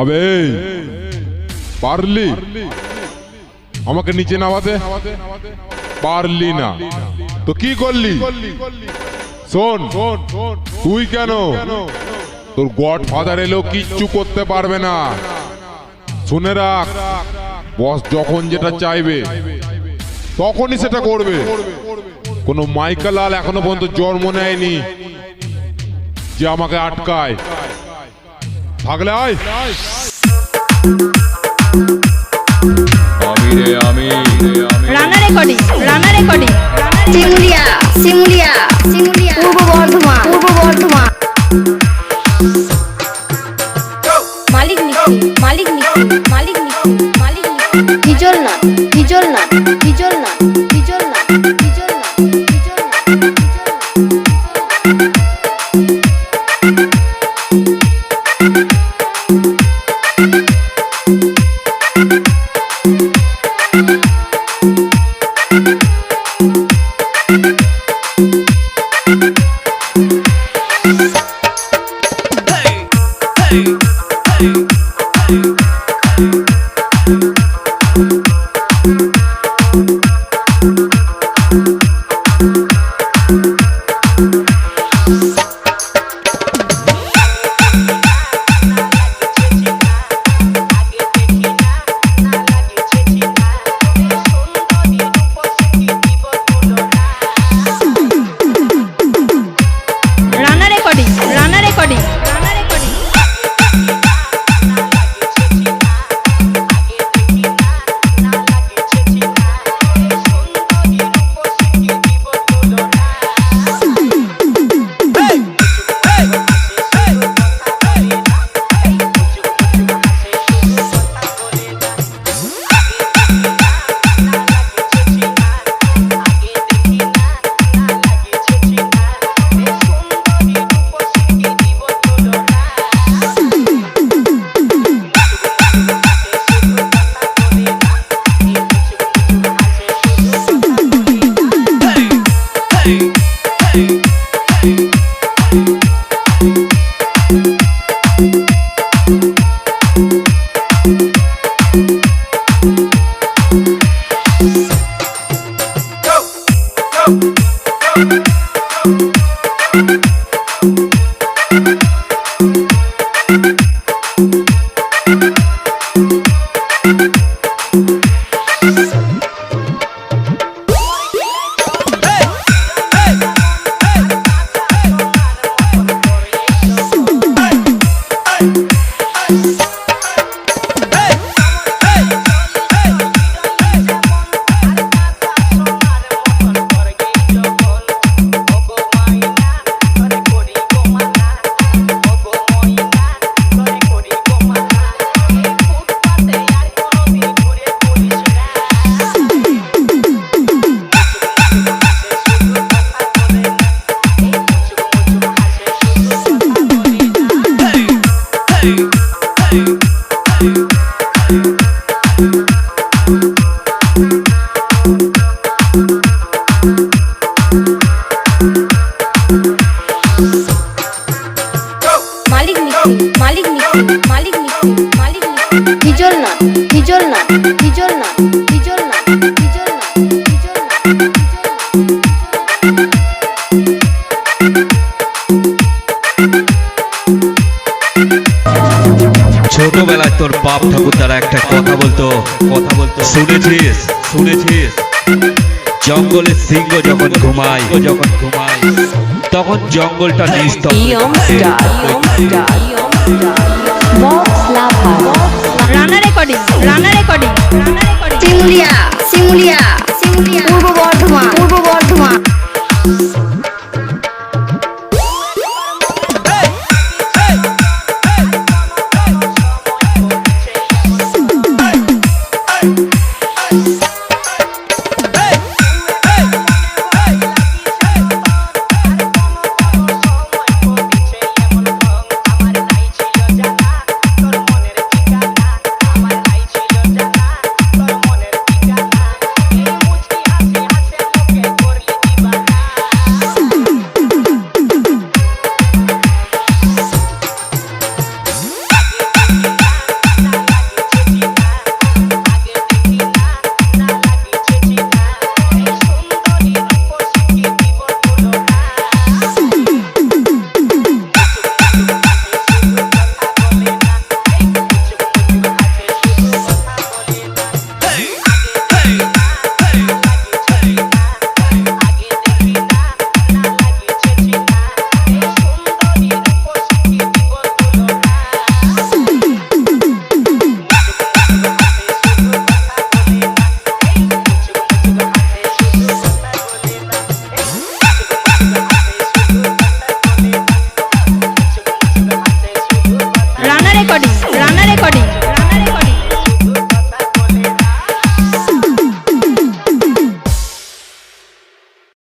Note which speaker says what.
Speaker 1: আবে, পারলি? আমাকে নিচে নামাতে? পারলি না। তো কি করলি? শোন, তুই কেন? তোর গড ফাদার এলেও কিচ্ছু করতে পারবে না। শুনে রাখ, বস যখন যেটা চাইবে, তখনই সেটা করবে। কোনো মাইকেলাল এখনও পর্যন্ত জন্ম নেয়নি যে আমাকে আটকায়। থাকলে আয়।
Speaker 2: আমি রে আমি
Speaker 3: Rana recording Rana recording.
Speaker 4: Simulia Simulia Simulia. Purba Bardhaman.
Speaker 3: Rana thank you
Speaker 4: হিজল না হিজল না হিজল না হিজল না হিজল না
Speaker 2: ছোটবেলায় তোর বাপ ঠাকুর দ্বারা একটা কথা বলতো কথা বলতো শুনেছিস শুনেছিস জঙ্গলের সিংহ যখন ঘুমায় যখন ঘুমায় তখন জঙ্গলটা নিস্তব্ধ
Speaker 3: রানা রেকর্ডিং। শিমুলিয়া শিমুলিয়া শিমুলিয়া। পূর্ব
Speaker 4: বর্ধমান পূর্ব বর্ধমান।